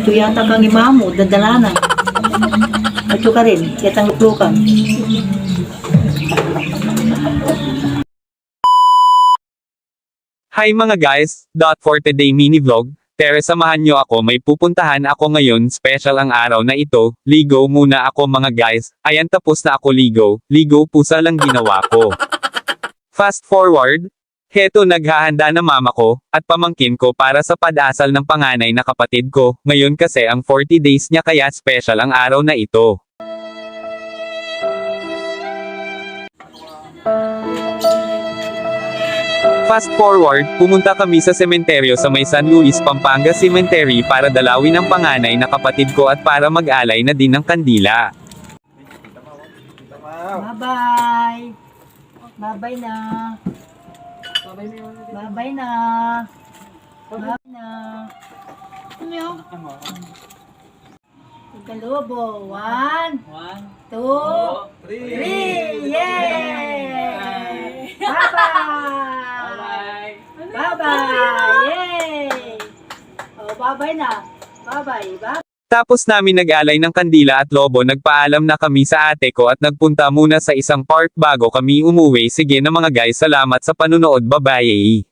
Ito yata kang imamo, dadala na. Ito ka rin, yatang luklukan. Hi mga guys, dot for today mini vlog. Tere samahan nyo ako may pupuntahan ako ngayon special ang araw na ito, ligo muna ako mga guys, ayan tapos na ako ligo, ligo pusa lang ginawa ko. Fast forward, heto naghahanda na mama ko, at pamangkin ko para sa padasal ng panganay na kapatid ko, ngayon kasi ang 40 days niya kaya special ang araw na ito. Fast forward, pumunta kami sa sementeryo sa may San Luis, Pampanga Cemetery para dalawin ang panganay na kapatid ko at para mag-alay na din ng kandila. Bye-bye! Bye-bye na! Bye-bye na! Bye na! Ano Pagkalobo. One, two, three! Yay! Bye-bye! Bye-bye! Yay! Oh, bye-bye na! Bye-bye! Bye! Tapos namin nag-alay ng kandila at lobo nagpaalam na kami sa ate ko at nagpunta muna sa isang park bago kami umuwi. Sige na mga guys salamat sa panunood bye.